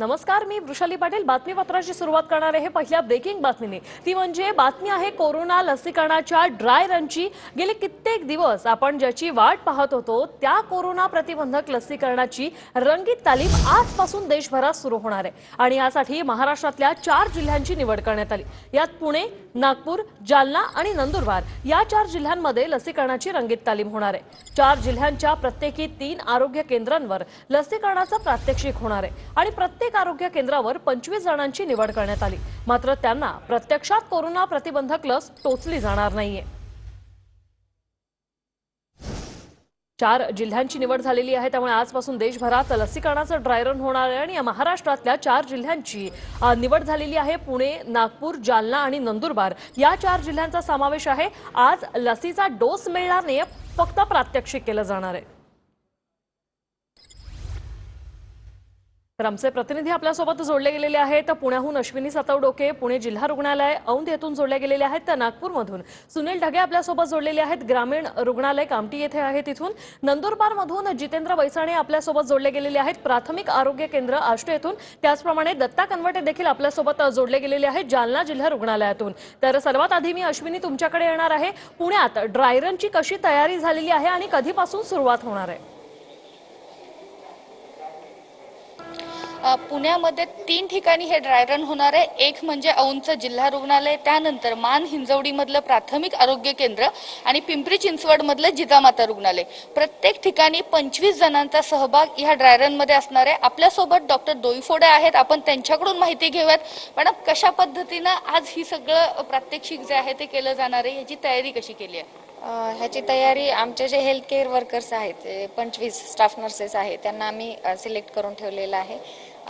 नमस्कार मी वृषाली पाटील. बातमीपत्राची सुरुवात करणार आहे पहिल्या ब्रेकिंग बातमीने. ती म्हणजे बातमी आहे कोरोना लसीकरणाच्या ड्राय रनची गेले कित्येक दिवस आपण ज्याची वाट पाहत होतो त्या कोरोना प्रतिबंधक लसीकरणाची रंगीत तालीम आजपासून देशभरात सुरू होणार आहे. आणि यासाठी महाराष्ट्रातल्या चार जिल्ह्यांची निवड करण्यात आली. यात पुणे नागपूर जालना आणि नंदुरबार या चार जिल्ह्यांमध्ये लसीकरणाची रंगीत तालीम होणार आहे. चार जिल्ह्यांच्या प्रत्येकी तीन आरोग्य केंद्रांवर लसीकरणाचं प्रात्यक्षिक होणार आहे. आणि प्रत्येक आरोग्य केंद्रावर पंचवीस जणांची निवड करण्यात आली. मात्र त्यांना प्रत्यक्षात कोरोना प्रतिबंधक लस टोचली जाणार नाहीये. चार जिल्ह्यांची निवड झालेली आहे त्यामुळे आजपासून देशभरात लसीकरणाचं ड्रायरन होणार आहे आणि महाराष्ट्रातल्या चार जिल्ह्यांची निवड झालेली आहे पुणे नागपूर जालना आणि नंदुरबार. या चार जिल्ह्यांचा समावेश आहे. आज लसीचा डोस मिळणार नाही फक्त प्रात्यक्षिक केलं जाणार आहे. तर आमचे प्रतिनिधी आपल्यासोबत जोडले गेलेले आहेत. पुण्याहून अश्विनी सतवडोके पुणे जिल्हा रुग्णालय औंध येथून जोडले गेलेले आहेत. तर नागपूरमधून सुनील ढगे आपल्यासोबत जोडलेले आहेत. ग्रामीण रुग्णालय कामटी येथे आहे तिथून. नंदुरबारमधून जितेंद्र वैसाणे आपल्यासोबत जोडले गेलेले आहेत. प्राथमिक आरोग्य केंद्र आष्टे येथून. त्याचप्रमाणे दत्ता कनवटे देखील आपल्यासोबत जोडले गेलेले आहेत जालना जिल्हा रुग्णालयातून. तर सर्वात आधी मी अश्विनी तुमच्याकडे येणार आहे. पुण्यात ड्रायरनची कशी तयारी झालेली आहे आणि कधीपासून सुरुवात होणार आहे? पुण्यामध्ये तीन ठिकाणी हे ड्राय रन होणार आहे. एक म्हणजे औंधचं जिल्हा रुग्णालय त्यानंतर मान हिंजवडीमधलं प्राथमिक आरोग्य केंद्र आणि पिंपरी चिंचवडमधलं जिजामाता रुग्णालय. प्रत्येक ठिकाणी पंचवीस जणांचा सहभाग ह्या ड्राय रनमध्ये असणार आहे. आपल्यासोबत डॉक्टर दोईफोडे आहेत. आपण त्यांच्याकडून माहिती घेऊयात. मॅडम कशा पद्धतीनं आज ही सगळं प्रात्यक्षिक जे आहे ते केलं जाणार आहे? याची तयारी कशी केली आहे? ह्याची तयारी आमचे जे हेल्थ केअर वर्कर्स आहेत पंचवीस स्टाफ नर्सेस आहेत त्यांना आम्ही सिलेक्ट करून ठेवलेलं आहे.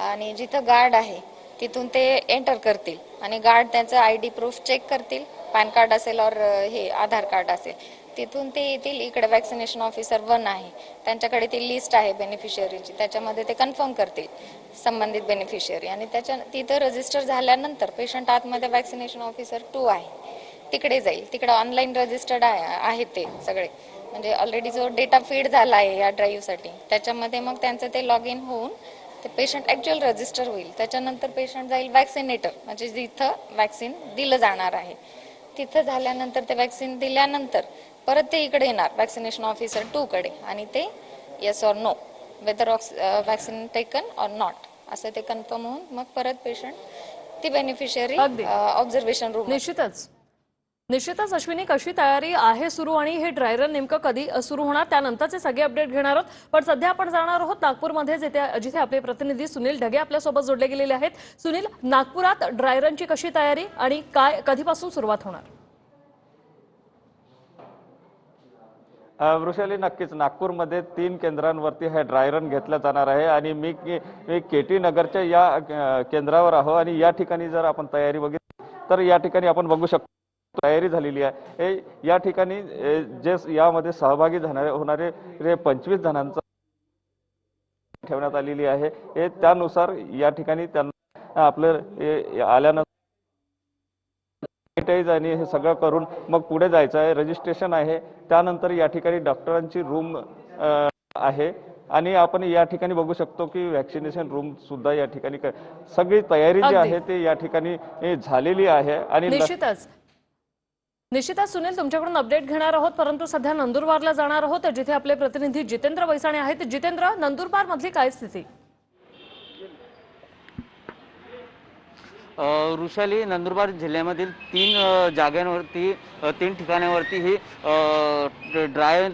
आणि जिथं गार्ड आहे तिथून ते एंटर करतील. आणि गार्ड त्यांचं आय डी प्रूफ चेक करतील. पॅन कार्ड असेल और हे आधार कार्ड असेल. तिथून ते येतील. इकडे वॅक्सिनेशन ऑफिसर वन आहे. त्यांच्याकडे ती लिस्ट आहे बेनिफिशियरीची त्याच्यामध्ये ते कन्फर्म करतील संबंधित बेनिफिशियरी आणि त्याच्या तिथं रजिस्टर झाल्यानंतर पेशंट आतमध्ये वॅक्सिनेशन ऑफिसर टू आहे. तिकडे जाईल. तिकडे ऑनलाईन रजिस्टर्ड आहे आहे ते सगळे. म्हणजे ऑलरेडी जो डेटा फीड झाला आहे या ड्राईव्हसाठी त्याच्यामध्ये मग त्यांचं ते लॉग इन होऊन ते पेशंट ॲक्च्युअल रजिस्टर होईल. त्याच्यानंतर पेशंट जाईल वॅक्सिनेटर म्हणजे जिथं वॅक्सिन दिलं जाणार आहे. तिथं झाल्यानंतर ते वॅक्सिन दिल्यानंतर परत ते इकडे येणार वॅक्सिनेशन ऑफिसर टू कडे. आणि ते yes or no whether vaccine taken or not असं ते कन्फर्म होऊन मग परत पेशंट ती बेनिफिशियरी अगदी. ऑब्झर्वेशन रूम निश्चितच. निश्चितच अश्विनी कशी तयारी आहे सुरू आणि हे ड्रायरन नेमकं कधी सुरू होणार? त्यानंतरचे सगळे अपडेट घेणार आहोत. पण सध्या आपण जाणार आहोत नागपूरमध्ये जिथे जिथे आपले प्रतिनिधी सुनील ढगे आपल्यासोबत जोडले गेलेले आहेत. सुनील नागपुरात ड्रायरनची कशी तयारी आणि काय कधीपासून सुरुवात होणार? वृषाली नक्कीच नागपूरमध्ये तीन केंद्रांवरती हे ड्राय रन घेतलं जाणार आहे आणि मी मी के टी नगरच्या या केंद्रावर आहो आणि या ठिकाणी जर आपण तयारी बघितली तर या ठिकाणी आपण बघू शकतो तयारी झालेली आहे. हे या ठिकाणी जे यामध्ये सहभागी झाणारे होणारे जे पंचवीस जणांचा ठेवण्यात आलेली आहे. हे त्यानुसार या ठिकाणी त्यांना आपलं आल्यानंतर आणि हे सगळं करून मग पुढे जायचं आहे. रजिस्ट्रेशन आहे. त्यानंतर या ठिकाणी डॉक्टरांची रूम आहे. आणि आपण या ठिकाणी बघू शकतो की व्हॅक्सिनेशन रूम सुद्धा या ठिकाणी सगळी तयारी जी. आहे ते या ठिकाणी झालेली आहे. आणि निश्चितच. निश्चितच सुनील तुमच्याकडून अपडेट घेणार आहोत परंतु सध्या नंदुरबारला जाणार आहोत जिथे आपले प्रतिनिधी जितेंद्र वैसाणे आहेत. जितेंद्र नंदुरबार मधली काय स्थिती? वृषाली नंदुरबार जिल्ह्यामधील तीन जागांवरती तीन ठिकाणावरती ही ड्राय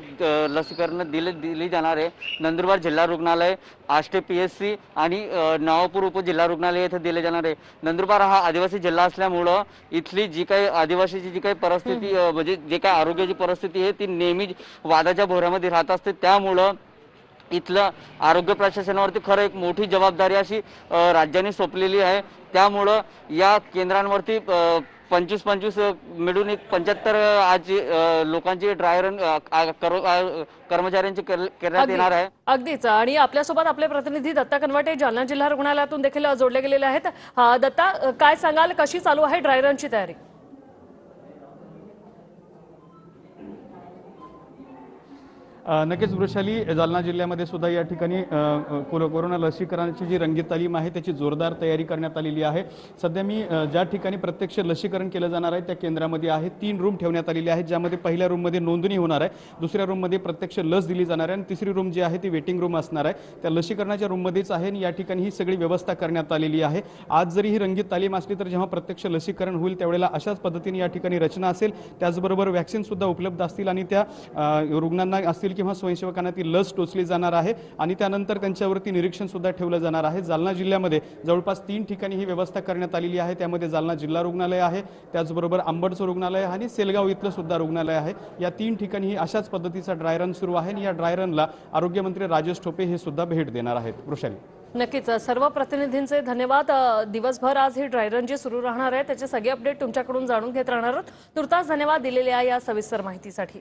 लसीकरण दिले दिली जाणार आहे. नंदुरबार जिल्हा रुग्णालय आष्टे पी एस सी आणि नवापूर उपजिल्हा रुग्णालय येथे दिले जाणार आहे. नंदुरबार हा आदिवासी जिल्हा असल्यामुळं इथली जी काही आदिवासीची जी काही परिस्थिती म्हणजे जे काही आरोग्याची परिस्थिती आहे ती नेहमी वादाच्या भोवऱ्यामध्ये राहत असते. त्यामुळं इथलं आरोग्य प्रशासनावरती खरं एक मोठी जबाबदारी अशी राज्याने सोपलेली आहे. त्यामुळं या केंद्रांवरती पंचवीस पंचवीस मिळून एक पंच्याहत्तर आज लोकांची ड्राय रन कर्मचाऱ्यांची करण्यात. येणार आहे. अगदीच. आणि आपल्यासोबत आपले प्रतिनिधी दत्ता कनवटे जालना जिल्हा रुग्णालयातून देखील जोडले गेलेले आहेत. हा, दत्ता काय सांगाल? कशी चालू आहे ड्रायरनची तयारी? नक्कीच वृषाली जालना जिल्ह्यामध्ये सुद्धा या ठिकाणी कोरो- कोरोना लसीकरणाची जी रंगीत तालीम आहे त्याची जोरदार तयारी करण्यात आलेली आहे. सध्या मी ज्या ठिकाणी प्रत्यक्ष लसीकरण केलं जाणार आहे त्या केंद्रामध्ये आहे. तीन रूम ठेवण्यात आलेली आहेत ज्यामध्ये पहिल्या रूममध्ये नोंदणी होणार आहे. दुसऱ्या रूममध्ये प्रत्यक्ष लस दिली जाणार आहे आणि तिसरी रूम जी आहे ती वेटिंग रूम असणार आहे. त्या लसीकरणाच्या रूममध्येच आहे आणि या ठिकाणी ही सगळी व्यवस्था करण्यात आलेली आहे. आज जरी ही रंगीत तालीम असली तर जेव्हा प्रत्यक्ष लसीकरण होईल त्यावेळेला अशाच पद्धतीने या ठिकाणी रचना असेल. त्याचबरोबर वॅक्सिन सुद्धा उपलब्ध असतील आणि त्या रुग्णांना असतील किंवा स्वयंसेवकांना ती लस टोचली जाणार आहे आणि त्यानंतर त्यांच्यावरती निरीक्षण सुद्धा ठेवलं जाणार आहे. जालना जिल्ह्यामध्ये जवळपास तीन ठिकाणी ही व्यवस्था करण्यात आलेली आहे. त्यामध्ये जालना जिल्हा रुग्णालय आहे त्याचबरोबर आंबडचं रुग्णालय आणि सेलगाव इथलं सुद्धा रुग्णालय आहे. या तीन ठिकाणी ही अशाच पद्धतीचा ड्राय रन सुरू आहे आणि या ड्राय रनला आरोग्यमंत्री राजेश टोपे हे सुद्धा भेट देणार आहेत. वृषाली. नक्कीच सर्व प्रतिनिधींचे धन्यवाद. दिवसभर आज ही ड्रायरन जी सुरू राहणार आहे त्याचे सगळे अपडेट तुमच्याकडून जाणून घेत राहणार आहोत. तुर्तास धन्यवाद दिलेल्या या सविस्तर माहितीसाठी.